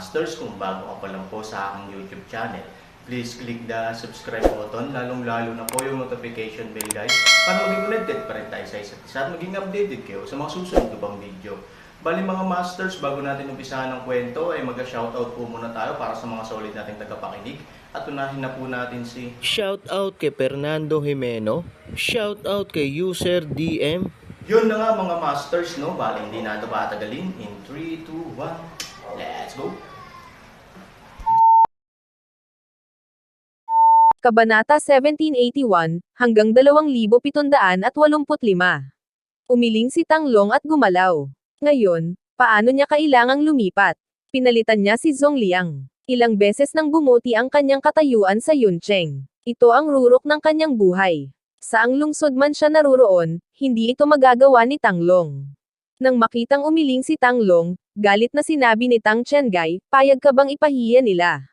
Masters, kung bago ka pa lang po sa aking YouTube channel, please click the subscribe button, lalong-lalo na po yung notification bell guys, para maging connected pa rin tayo sa isa't isa at maging updated kayo sa mga susunod ko pang video. Bali mga masters, bago natin umpisahan ng kwento, ay mag-shoutout po muna tayo para sa mga solid nating tagapakinig at unahin na po natin si Shout out kay Fernando Jimeno, shout out kay user DM, Yun na nga mga masters, no? Bali, hindi na ito patagalin. In 3, 2, 1, let's go! Kabanata 1781 hanggang 2785. Umiling si Tanglong at gumalaw. Ngayon, paano niya kailangang lumipat? Pinalitan niya si Zhong Liang. Ilang beses nang bumuti ang kanyang katayuan sa Yuncheng. Ito ang rurok ng kanyang buhay. Saang lungsod man siya naruroon, hindi ito magagawa ni Tanglong. Nang makitang umiling si Tanglong, galit na sinabi ni Tang Chengai, payag ka bang ipahiya nila?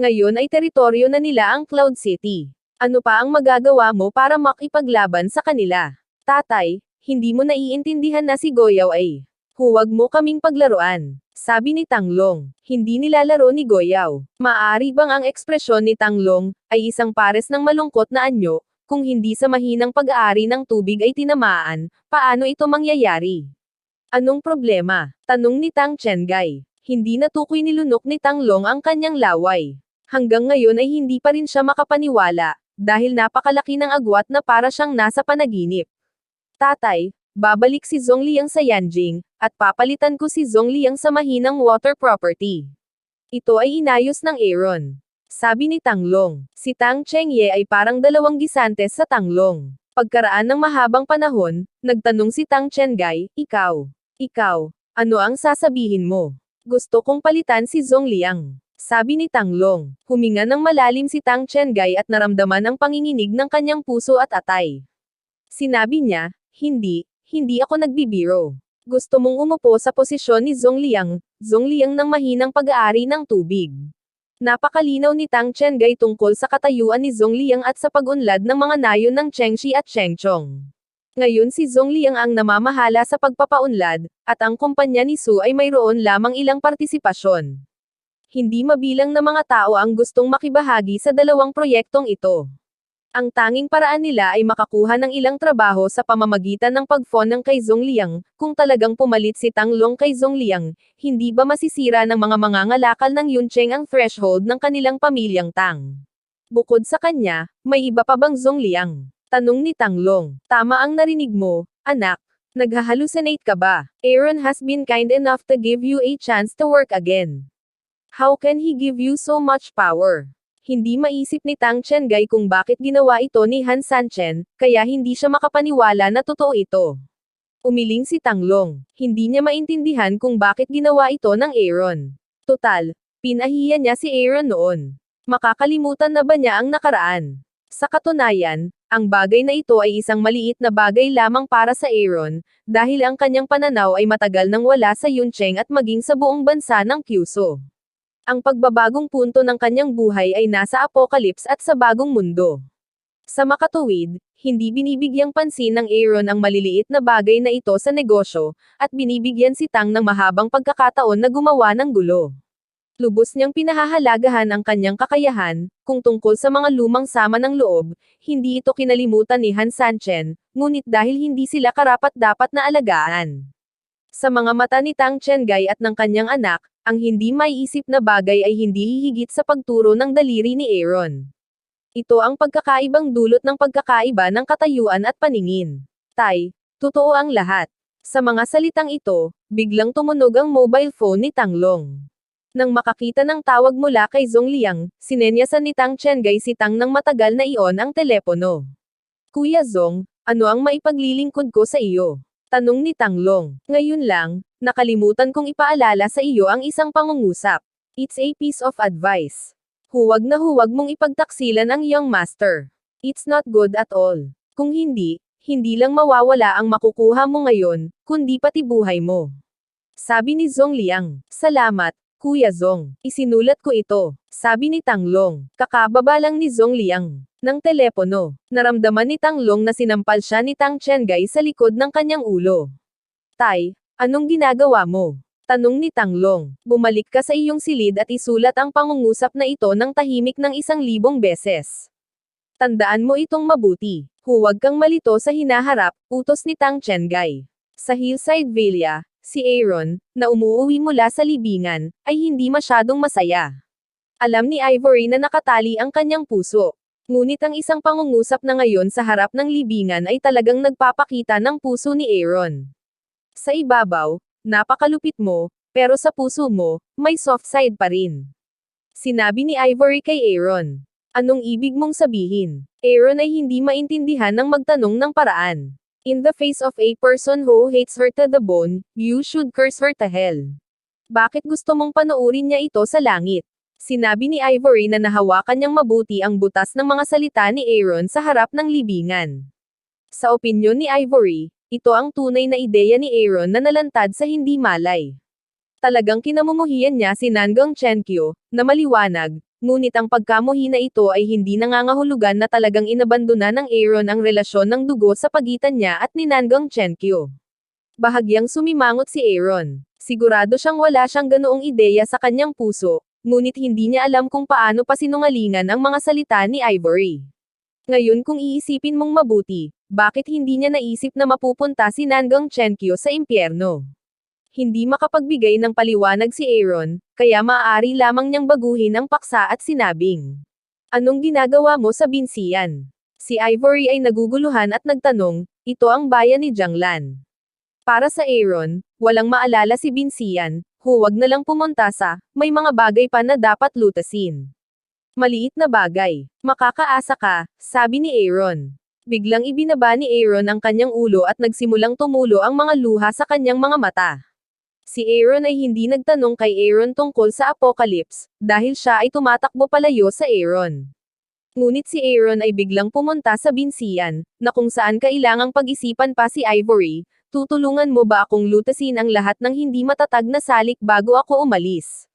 Ngayon ay teritoryo na nila ang Cloud City. Ano pa ang magagawa mo para makipaglaban sa kanila? Tatay, hindi mo naiintindihan na si Goyaw ay. Huwag mo kaming paglaruan. Sabi ni Tanglong, hindi nilalaro ni Goyaw. Maari bang ang ekspresyon ni Tanglong ay isang pares ng malungkot na anyo, kung hindi sa mahinang pag-aari ng tubig ay tinamaan, paano ito mangyayari? Anong problema? Tanong ni Tang Chengay. Hindi natukoy nilunok ni Tanglong ang kanyang laway. Hanggang ngayon ay hindi pa rin siya makapaniwala, dahil napakalaki ng agwat na para siyang nasa panaginip. Tatay, babalik si Zhong Liang sa Yanjing, at papalitan ko si Zhong Liang sa mahinang water property. Ito ay inayos ng Aaron. Sabi ni Tanglong, si Tang Chengye ay parang dalawang gisantes sa Tanglong. Pagkaraan ng mahabang panahon, nagtanong si Tang Chengay, ikaw, ikaw, ano ang sasabihin mo? Gusto kong palitan si Zhong Liang. Sabi ni Tanglong, huminga ng malalim si Tang Chengay at naramdaman ang panginginig ng kanyang puso at atay. Sinabi niya, hindi, hindi ako nagbibiro. Gusto mong umupo sa posisyon ni Zhong Liang, Zhong Liang ng mahinang pag-aari ng tubig. Napakalinaw ni Tang Chengay tungkol sa katayuan ni Zhong Liang at sa pag-unlad ng mga nayon ng Chengxi at Chengchong. Ngayon si Zhong Liang ang namamahala sa pagpapaunlad, at ang kumpanya ni Su ay mayroon lamang ilang partisipasyon. Hindi mabilang na mga tao ang gustong makibahagi sa dalawang proyektong ito. Ang tanging paraan nila ay makakuha ng ilang trabaho sa pamamagitan ng pag-phone ng kay Zhong Liang, kung talagang pumalit si Tang Long kay Zhong Liang, hindi ba masisira ng mga mangangalakal ng Yuncheng ang threshold ng kanilang pamilyang Tang? Bukod sa kanya, may iba pa bang Zhong Liang? Tanong ni Tang Long. Tama ang narinig mo, anak. Naghahalucinate ka ba? Aaron has been kind enough to give you a chance to work again. How can he give you so much power? Hindi maisip ni Tang Chengay kung bakit ginawa ito ni Han Sanchen, kaya hindi siya makapaniwala na totoo ito. Umiling si Tanglong. Hindi niya maintindihan kung bakit ginawa ito ng Aaron. Total, pinahiya niya si Aaron noon. Makakalimutan na ba niya ang nakaraan? Sa katunayan, ang bagay na ito ay isang maliit na bagay lamang para sa Aaron, dahil ang kanyang pananaw ay matagal nang wala sa Yuncheng at maging sa buong bansa ng Kyushu. Ang pagbabagong punto ng kanyang buhay ay nasa apocalypse at sa bagong mundo. Sa makatuwid, hindi binibigyang pansin ng Aaron ang maliliit na bagay na ito sa negosyo, at binibigyan si Tang ng mahabang pagkakataon na gumawa ng gulo. Lubos niyang pinahahalagahan ang kanyang kakayahan, kung tungkol sa mga lumang sama ng loob, hindi ito kinalimutan ni Han Sanchen, ngunit dahil hindi sila karapat-dapat na alagaan. Sa mga mata ni Tang Chengay at ng kanyang anak, ang hindi maiisip na bagay ay hindi hihigit sa pagturo ng daliri ni Aaron. Ito ang pagkakaibang dulot ng pagkakaiba ng katayuan at paningin. Tay, totoo ang lahat. Sa mga salitang ito, biglang tumunog ang mobile phone ni Tanglong. Nang makakita ng tawag mula kay Zhong Liang, sinenyasan ni Tang Chengay si Tang ng matagal na iyon ang telepono. Kuya Zong, Ano ang maipaglilingkod ko sa iyo? Tanong ni Tanglong. Ngayon lang, nakalimutan kong ipaalala sa iyo ang isang pangungusap. It's a piece of advice. Huwag na huwag mong ipagtaksilan ang iyong master. It's not good at all. Kung hindi, hindi lang mawawala ang makukuha mo ngayon, kundi pati buhay mo. Sabi ni Zong Liang. Salamat, Kuya Zong. Isinulat ko ito. Sabi ni Tanglong. Kakababa lang ni Zong Liang. Ng telepono. Naramdaman ni Tanglong na sinampal siya ni Tang Chengay sa likod ng kanyang ulo. Tay, anong ginagawa mo? Tanong ni Tanglong. Bumalik ka sa iyong silid at isulat ang pangungusap na ito ng tahimik ng isang libong beses. Tandaan mo itong mabuti. Huwag kang malito sa hinaharap, utos ni Tang Chengay. Sa Hillside Villa, si Aaron, na umuuwi mula sa libingan, ay hindi masyadong masaya. Alam ni Ivory na nakatali ang kanyang puso. Ngunit ang isang pangungusap na ngayon sa harap ng libingan ay talagang nagpapakita ng puso ni Aaron. Sa ibabaw, napakalupit mo, pero sa puso mo, may soft side pa rin. Sinabi ni Ivory kay Aaron. Anong ibig mong sabihin? Aaron ay hindi maintindihan ng magtanong ng paraan. In the face of a person who hates her to the bone, you should curse her to hell. Bakit gusto mong panoorin niya ito sa langit? Sinabi ni Ivory na nahawakan niyang mabuti ang butas ng mga salita ni Aaron sa harap ng libingan. Sa opinyon ni Ivory, ito ang tunay na ideya ni Aaron na nalantad sa hindi malay. Talagang kinamumuhian niya si Nangong Chenkyo, na maliwanag, ngunit ang pagkamuhi na ito ay hindi nangangahulugan na talagang inabandona ng Aaron ang relasyon ng dugo sa pagitan niya at ni Nangong Chenkyo. Bahagyang sumimangot si Aaron. Sigurado siyang wala siyang ganoong ideya sa kanyang puso, ngunit hindi niya alam kung paano pasinungalingan ang mga salita ni Ivory. Ngayon kung iisipin mong mabuti, bakit hindi niya naisip na mapupunta si Nangong Chenkyo sa impyerno? Hindi makapagbigay ng paliwanag si Aaron, kaya maaari lamang niyang baguhin ang paksa at sinabing. Anong ginagawa mo sa binsiyan? Si Ivory ay naguguluhan at nagtanong, ito ang bayan ni Jianglan. Para sa Aaron, walang maalala si Binsiyan, huwag na lang pumunta sa, may mga bagay pa na dapat lutasin. Maliit na bagay. Makakaasa ka, sabi ni Aaron. Biglang ibinaba ni Aaron ang kanyang ulo at nagsimulang tumulo ang mga luha sa kanyang mga mata. Si Aaron ay hindi nagtanong kay Aaron tungkol sa apocalypse, dahil siya ay tumatakbo palayo sa Aaron. Ngunit si Aaron ay biglang pumunta sa binsiyan, na kung saan kailangang pag-isipan pa si Ivory, tutulungan mo ba akong lutasin ang lahat ng hindi matatag na salik bago ako umalis?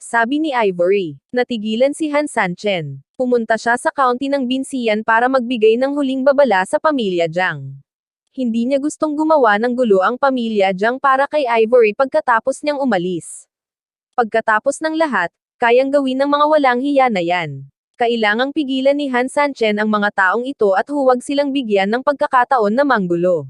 Sabi ni Ivory. Natigilan si Han Sanchen. Pumunta siya sa county ng binsiyan para magbigay ng huling babala sa pamilya Jiang. Hindi niya gustong gumawa ng gulo ang pamilya Jiang para kay Ivory pagkatapos niyang umalis. Pagkatapos ng lahat, kayang gawin ng mga walang hiya na yan. Kailangang pigilan ni Han Sanchen ang mga taong ito at huwag silang bigyan ng pagkakataon na manggulo.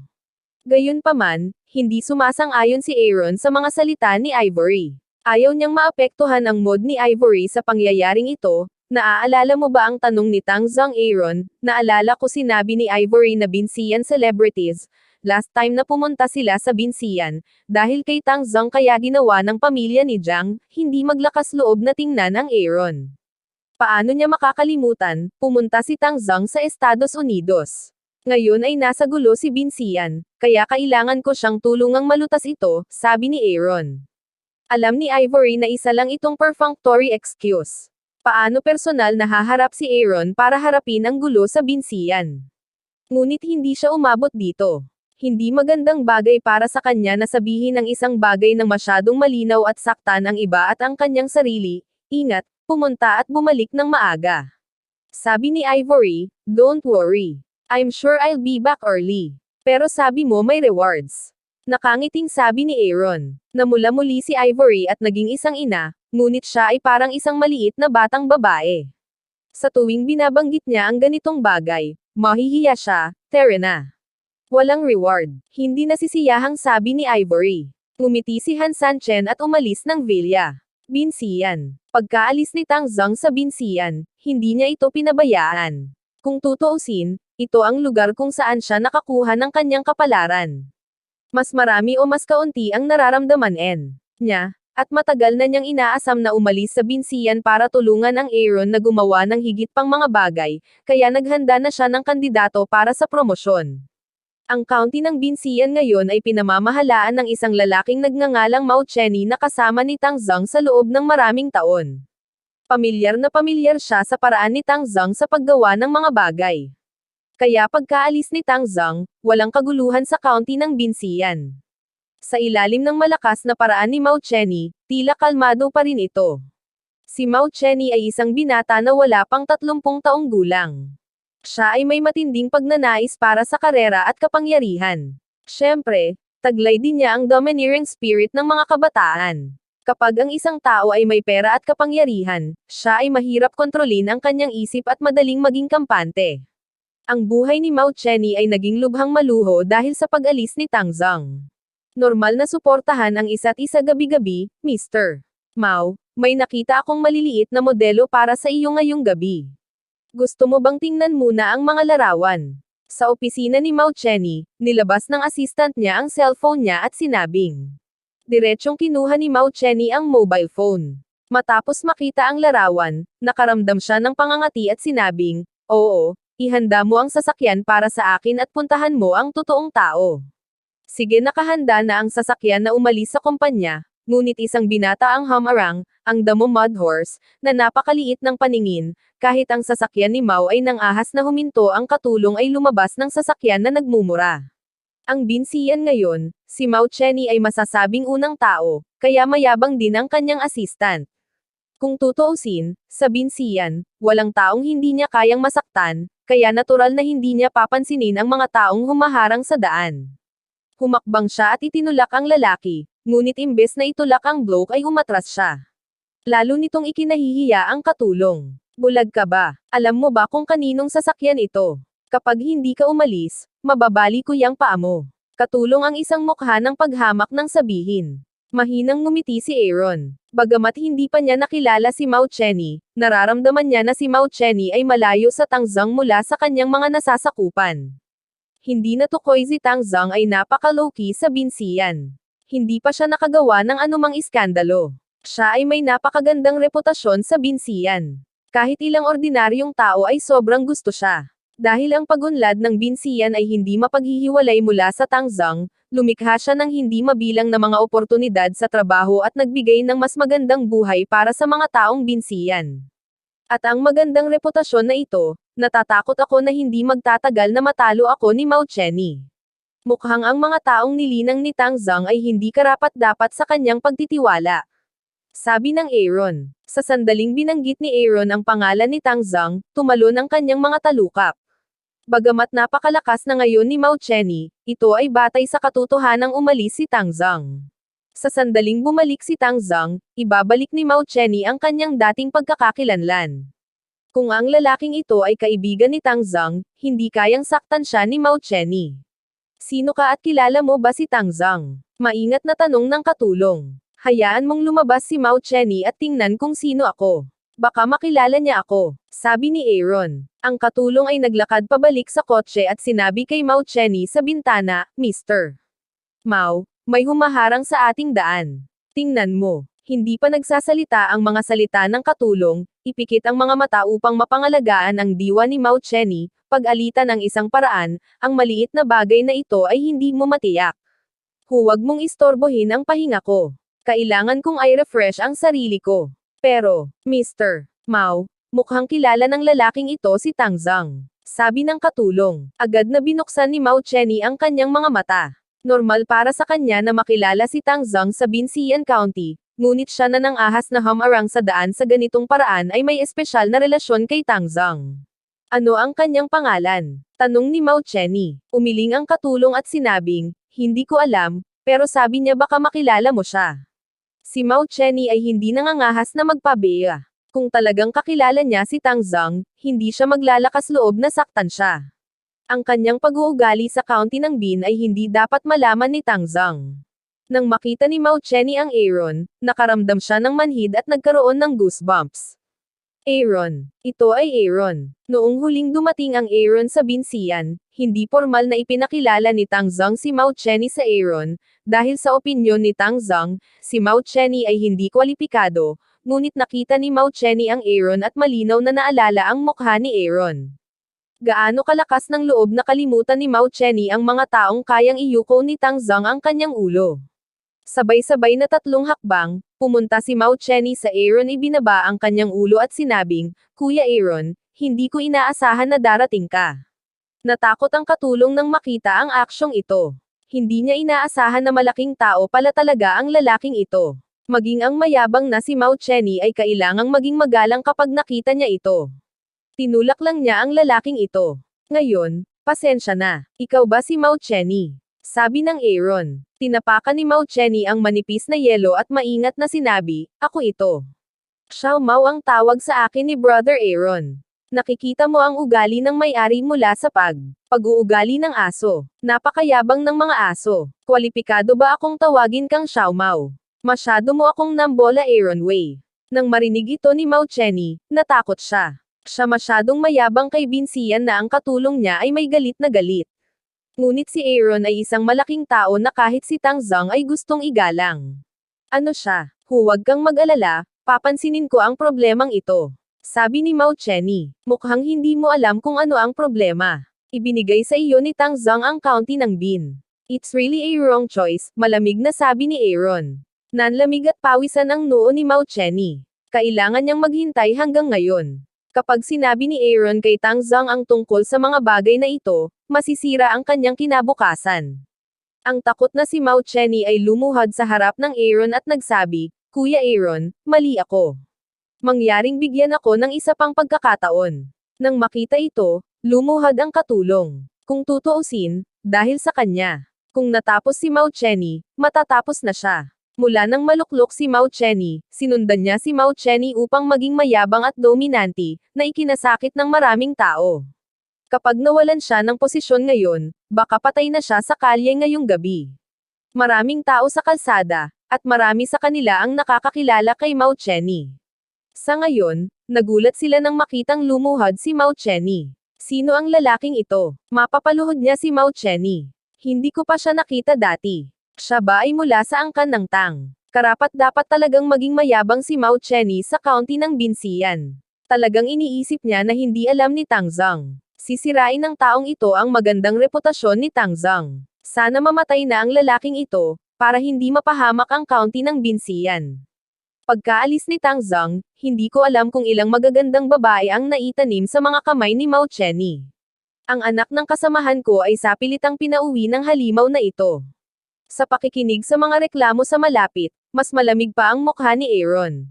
Gayunpaman, hindi sumasang-ayon si Aaron sa mga salita ni Ivory. Ayaw niyang maapektuhan ang mood ni Ivory sa pangyayaring ito, Naaalala mo ba ang tanong ni Tang Zhang Aaron, naalala ko sinabi ni Ivory na binsiyan celebrities, last time na pumunta sila sa binsiyan, dahil kay Tang Zhang kaya ginawa ng pamilya ni Jiang, hindi maglakas loob na tingnan ang Aaron. Paano niya makakalimutan, pumunta si Tang Zhang sa Estados Unidos. Ngayon ay nasa gulo si binsiyan, kaya kailangan ko siyang tulungang malutas ito, sabi ni Aaron. Alam ni Ivory na isa lang itong perfunctory excuse. Paano personal na haharap si Aaron para harapin ang gulo sa binsiyan. Ngunit hindi siya umabot dito. Hindi magandang bagay para sa kanya na sabihin ang isang bagay ng masyadong malinaw at saktan ang iba at ang kanyang sarili, ingat, pumunta at bumalik ng maaga. Sabi ni Ivory, don't worry. I'm sure I'll be back early. Pero sabi mo may rewards. Nakangiting sabi ni Aaron. Namula muli si Ivory at naging isang ina, ngunit siya ay parang isang maliit na batang babae. Sa tuwing binabanggit niya ang ganitong bagay, mahihiya siya, tere na. Walang reward. Hindi nasisiyahang sabi ni Ivory. Ngumiti si Han Sanchen at umalis ng villa. Binsiyan. Pagkaalis ni Tang Zhang sa binsiyan, hindi niya ito pinabayaan. Kung tutuusin, ito ang lugar kung saan siya nakakuha ng kanyang kapalaran. Mas marami o mas kaunti ang nararamdaman N niya, at matagal na niyang inaasam na umalis sa binsiyan para tulungan ang Aaron na gumawa ng higit pang mga bagay, kaya naghanda na siya ng kandidato para sa promosyon. Ang county ng Binsian ngayon ay pinamamahalaan ng isang lalaking nagngangalang Mao Cheney na kasama ni Tang Zhang sa loob ng maraming taon. Pamilyar na pamilyar siya sa paraan ni Tang Zhang sa paggawa ng mga bagay. Kaya pagkaalis ni Tang Zhang, walang kaguluhan sa county ng Binsian. Sa ilalim ng malakas na paraan ni Mao Cheney, tila kalmado pa rin ito. Si Mao Cheney ay isang binata na wala pang 30 taong gulang. Siya ay may matinding pagnanais para sa karera at kapangyarihan. Siyempre, taglay din niya ang domineering spirit ng mga kabataan. Kapag ang isang tao ay may pera at kapangyarihan, siya ay mahirap kontrolin ang kanyang isip at madaling maging kampante. Ang buhay ni Mao Cheney ay naging lubhang maluho dahil sa pag-alis ni Tang Zhang. Normal na suportahan ang isa't isa gabi-gabi, Mr. Mao, may nakita akong maliliit na modelo para sa iyo ngayong gabi. Gusto mo bang tingnan muna ang mga larawan? Sa opisina ni Mao Cheney, nilabas ng assistant niya ang cellphone niya at sinabing. Diretsyong kinuha ni Mao Cheney ang mobile phone. Matapos makita ang larawan, nakaramdam siya ng pangangati at sinabing, Oo, ihanda mo ang sasakyan para sa akin at puntahan mo ang totoong tao. Sige nakahanda na ang sasakyan na umalis sa kumpanya, ngunit isang binata ang humarang, ang damo mud horse, na napakaliit ng paningin, kahit ang sasakyan ni Mao ay nang ahas na huminto ang katulong ay lumabas ng sasakyan na nagmumura. Ang binsiyan ngayon, si Mao Cheney ay masasabing unang tao, kaya mayabang din ang kanyang assistant. Kung tutuusin, sa binsiyan, walang taong hindi niya kayang masaktan, kaya natural na hindi niya papansinin ang mga taong humaharang sa daan. Humakbang siya at itinulak ang lalaki, ngunit imbes na itulak ang bloke ay umatras siya. Lalo nitong ikinahihiya ang katulong. Bulag ka ba? Alam mo ba kung kaninong sasakyan ito? Kapag hindi ka umalis, mababali ko yang paa mo. Katulong ang isang mukha ng paghamak ng sabihin. Mahinang ngumiti si Aaron. Bagamat hindi pa niya nakilala si Mao Cheney, nararamdaman niya na si Mao Cheney ay malayo sa Tangzang mula sa kanyang mga nasasakupan. Hindi na tukoy si Tangzang ay napaka-low-key sa binsiyan. Hindi pa siya nakagawa ng anumang iskandalo. Siya ay may napakagandang reputasyon sa binsiyan. Kahit ilang ordinaryong tao ay sobrang gusto siya. Dahil ang pagunlad ng binsiyan ay hindi mapaghihiwalay mula sa Tangzang, lumikha siya ng hindi mabilang na mga oportunidad sa trabaho at nagbigay ng mas magandang buhay para sa mga taong binsiyan. At ang magandang reputasyon na ito, natatakot ako na hindi magtatagal na matalo ako ni Mao Cheney. Mukhang ang mga taong nilinang ni Tangzang ay hindi karapat-dapat sa kanyang pagtitiwala. Sabi ng Aaron. Sa sandaling binanggit ni Aaron ang pangalan ni Tangzang, tumalon ang kanyang mga talukap. Bagamat napakalakas na ngayon ni Mao Cheney, ito ay batay sa katotohanang umalis si Tangzang. Sa sandaling bumalik si Tangzang, ibabalik ni Mao Cheney ang kanyang dating pagkakakilanlan. Kung ang lalaking ito ay kaibigan ni Tangzang, hindi kayang saktan siya ni Mao Cheney. Sino ka at kilala mo ba si Tangzang? Maingat na tanong ng katulong. Hayaan mong lumabas si Mao Cheney at tingnan kung sino ako. Baka makilala niya ako, sabi ni Aaron. Ang katulong ay naglakad pabalik sa kotse at sinabi kay Mao Cheney sa bintana, Mr. Mao, may humaharang sa ating daan. Tingnan mo. Hindi pa nagsasalita ang mga salita ng katulong, ipikit ang mga mata upang mapangalagaan ang diwa ni Mao Cheney, pag-alitan ng isang paraan, ang maliit na bagay na ito ay hindi mo matiyak. Huwag mong istorbohin ang pahinga ko. Kailangan kong i-refresh ang sarili ko. Pero, Mr. Mao, mukhang kilala ng lalaking ito si Tangzang. Sabi ng katulong. Agad na binuksan ni Mao Cheney ang kanyang mga mata. Normal para sa kanya na makilala si Tangzang sa Binsian County, ngunit siya na nang ahas na humarang sa daan sa ganitong paraan ay may espesyal na relasyon kay Tangzang. Ano ang kanyang pangalan? Tanong ni Mao Cheney. Umiling ang katulong at sinabing, hindi ko alam, pero sabi niya baka makilala mo siya. Si Mao Cheney ay hindi nangangahas na magpabeya. Kung talagang kakilala niya si Tangzang, hindi siya maglalakas loob na saktan siya. Ang kanyang pag-uugali sa county ng Bin ay hindi dapat malaman ni Tangzang. Nang makita ni Mao Cheney ang Aaron, nakaramdam siya ng manhid at nagkaroon ng goosebumps. Aaron. Ito ay Aaron. Noong huling dumating ang Aaron sa Binsian, hindi formal na ipinakilala ni Tangzang si Mao Cheney sa Aaron, dahil sa opinyon ni Tangzang, si Mao Cheney ay hindi kwalipikado, ngunit nakita ni Mao Cheney ang Aaron at malinaw na naalala ang mukha ni Aaron. Gaano kalakas ng loob na kalimutan ni Mao Cheney ang mga taong kayang iyuko ni Tang Zong ang kanyang ulo. Sabay-sabay na tatlong hakbang, pumunta si Mao Cheney sa Aaron ibinaba ang kanyang ulo at sinabing, Kuya Aaron, hindi ko inaasahan na darating ka. Natakot ang katulong nang makita ang aksyong ito. Hindi niya inaasahan na malaking tao pala talaga ang lalaking ito. Maging ang mayabang na si Mao Cheney ay kailangang maging magalang kapag nakita niya ito. Tinulak lang niya ang lalaking ito. Ngayon, pasensya na. Ikaw ba si Mao Cheney? Sabi ng Aaron. Tinapakan ni Mao Cheney ang manipis na yelo at maingat na sinabi, Ako ito. Xiao Mao ang tawag sa akin ni Brother Aaron. Nakikita mo ang ugali ng may-ari mula sa pag pag-uugali ng aso. Napakayabang ng mga aso. Kwalipikado ba akong tawagin kang Xiao Mao? Masyado mo akong nambola Aaron Way. Nang marinig ito ni Mao Cheney, natakot siya. Siya masyadong mayabang kay Binsiyan na ang katulong niya ay may galit na galit. Ngunit si Aaron ay isang malaking tao na kahit si Tang Zong ay gustong igalang. Ano siya? Huwag kang mag-alala, papansinin ko ang problemang ito. Sabi ni Mao Cheney, mukhang hindi mo alam kung ano ang problema. Ibinigay sa iyo ni Tang Zong ang county ng Bin. It's really a wrong choice, malamig na sabi ni Aaron. Nanlamig at pawisan ang noo ni Mao Cheney. Kailangan niyang maghintay hanggang ngayon. Kapag sinabi ni Aaron kay Tang Zong ang tungkol sa mga bagay na ito, masisira ang kanyang kinabukasan. Ang takot na si Mao Cheney ay lumuhad sa harap ng Aaron at nagsabi, Kuya Aaron, mali ako. Mangyaring bigyan ako ng isa pang pagkakataon. Nang makita ito, lumuhad ang katulong. Kung tutuusin, dahil sa kanya. Kung natapos si Mao Cheney, matatapos na siya. Mula nang maluklok si Mao Cheney, sinundan niya si Mao Cheney upang maging mayabang at dominante, na ikinasakit ng maraming tao. Kapag nawalan siya ng posisyon ngayon, baka patay na siya sa kalye ngayong gabi. Maraming tao sa kalsada, at marami sa kanila ang nakakakilala kay Mao Cheney. Sa ngayon, nagulat sila nang makitang lumuhad si Mao Cheney. Sino ang lalaking ito? Mapapaluhod niya si Mao Cheney. Hindi ko pa siya nakita dati. Siya ba ay mula sa angkan ng Tang? Karapat dapat talagang maging mayabang si Mao Cheney sa county ng Binsiyan. Talagang iniisip niya na hindi alam ni Tang Zong. Sisirain ng taong ito ang magandang reputasyon ni Tang Zong. Sana mamatay na ang lalaking ito, para hindi mapahamak ang county ng Binsiyan. Pagkaalis ni Tang Zong, hindi ko alam kung ilang magagandang babae ang naitanim sa mga kamay ni Mao Cheney. Ang anak ng kasamahan ko ay sapilitang pinauwi ng halimaw na ito. Sa pakikinig sa mga reklamo sa malapit, mas malamig pa ang mukha ni Aaron.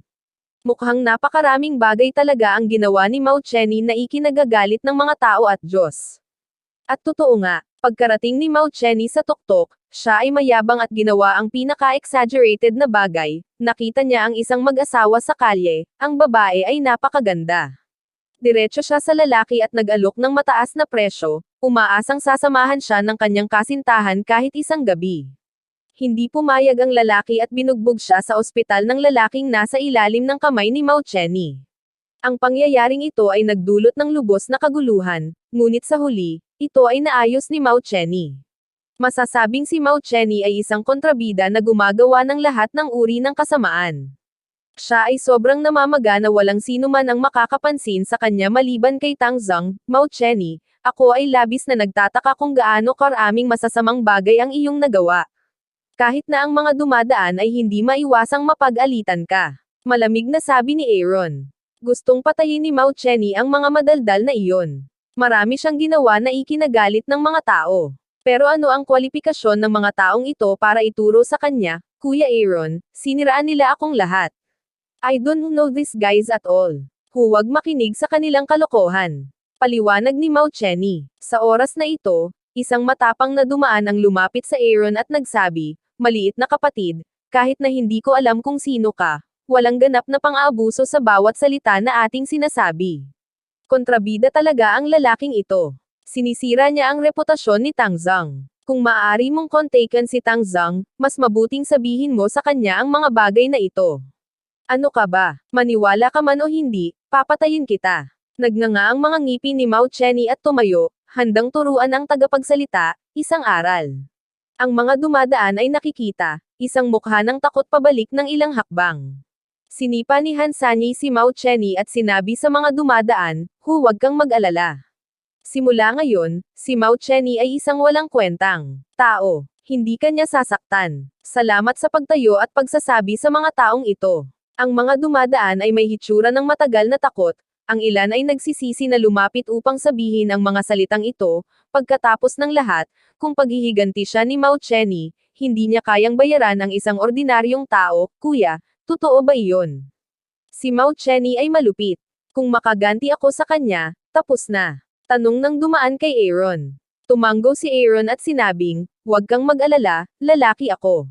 Mukhang napakaraming bagay talaga ang ginawa ni Mao Cheney na ikinagagalit ng mga tao at Diyos. At totoo nga, pagkarating ni Mao Cheney sa tuktok, siya ay mayabang at ginawa ang pinaka-exaggerated na bagay, nakita niya ang isang mag-asawa sa kalye, ang babae ay napakaganda. Diretso siya sa lalaki at nag-alok ng mataas na presyo, umaasang sasamahan siya ng kanyang kasintahan kahit isang gabi. Hindi pumayag ang lalaki at binugbog siya sa ospital ng lalaking nasa ilalim ng kamay ni Mao Cheney. Ang pangyayaring ito ay nagdulot ng lubos na kaguluhan, ngunit sa huli, ito ay naayos ni Mao Cheney. Masasabing si Mao Cheney ay isang kontrabida na gumagawa ng lahat ng uri ng kasamaan. Siya ay sobrang namamaga na walang sino man ang makakapansin sa kanya maliban kay Tang Zong, Mao Cheney, ako ay labis na nagtataka kung gaano karaming masasamang bagay ang iyong nagawa. Kahit na ang mga dumadaan ay hindi maiwasang mapag-alitan ka. Malamig na sabi ni Aaron. Gustong patayin ni Mao Cheney ang mga madaldal na iyon. Marami siyang ginawa na ikinagalit ng mga tao. Pero ano ang kwalifikasyon ng mga taong ito para ituro sa kanya, Kuya Aaron, siniraan nila akong lahat. I don't know these guys at all. Huwag makinig sa kanilang kalokohan. Paliwanag ni Mao Cheney. Sa oras na ito, isang matapang na dumaan ang lumapit sa Aaron at nagsabi, Maliit na kapatid, kahit na hindi ko alam kung sino ka, walang ganap na pang-aabuso sa bawat salita na ating sinasabi. Kontrabida talaga ang lalaking ito. Sinisira niya ang reputasyon ni Tang Zong. Kung maaari mong kontaken si Tang Zong, mas mabuting sabihin mo sa kanya ang mga bagay na ito. Ano ka ba? Maniwala ka man o hindi, papatayin kita. Nagnganga ang mga ngipin ni Mao Cheney at tumayo, handang turuan ang tagapagsalita, isang aral. Ang mga dumadaan ay nakikita, isang mukha ng takot pabalik ng ilang hakbang. Sinipa ni Hansani si Mao Cheney at sinabi sa mga dumadaan, huwag kang mag-alala. Simula ngayon, si Mao Cheney ay isang walang kwentang tao. Hindi kanya sasaktan. Salamat sa pagtayo at pagsasabi sa mga taong ito. Ang mga dumadaan ay may hitsura ng matagal na takot, ang ilan ay nagsisisi na lumapit upang sabihin ang mga salitang ito, pagkatapos ng lahat, kung paghihiganti siya ni Mao Cheney, hindi niya kayang bayaran ang isang ordinaryong tao, kuya, totoo ba iyon? Si Mao Cheney ay malupit. Kung makaganti ako sa kanya, tapos na. Tanong ng dumaan kay Aaron. Tumanggo si Aaron at sinabing, huwag kang mag-alala, lalaki ako.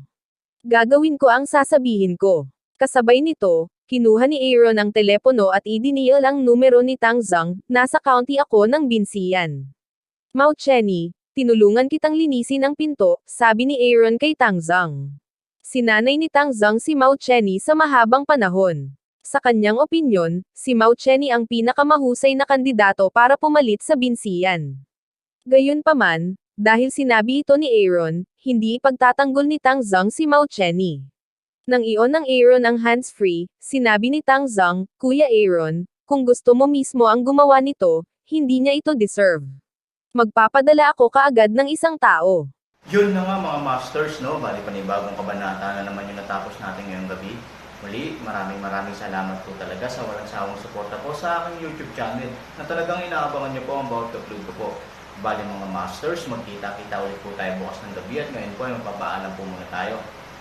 Gagawin ko ang sasabihin ko. Kasabay nito, kinuha ni Aaron ang telepono at idinial ang numero ni Tang Zhang, nasa county ako ng binsiyan. Mao Cheney, tinulungan kitang linisin ang pinto, sabi ni Aaron kay Tang Zhang. Sinanay ni Tang Zhang si Mao Cheney sa mahabang panahon. Sa kanyang opinyon, si Mao Cheney ang pinakamahusay na kandidato para pumalit sa binsiyan. Gayunpaman, dahil sinabi ito ni Aaron, hindi ipagtatanggol ni Tang Zhang si Mao Cheney. Nang iyon ng Aaron ang hands-free, sinabi ni Tang Zhang, Kuya Aaron, kung gusto mo mismo ang gumawa nito, hindi niya ito deserve. Magpapadala ako kaagad ng isang tao. Yun na nga mga masters, no? Bali panibagong kabanata na naman yung natapos natin ngayong gabi. Muli, maraming maraming salamat po talaga sa walang sawang suporta po sa aking YouTube channel na talagang inaabangan niyo po ang bawat upload ko po. Bali mga masters, magkita-kita ulit po tayo bukas ng gabi at ngayon po ay magpapaalam po muna tayo.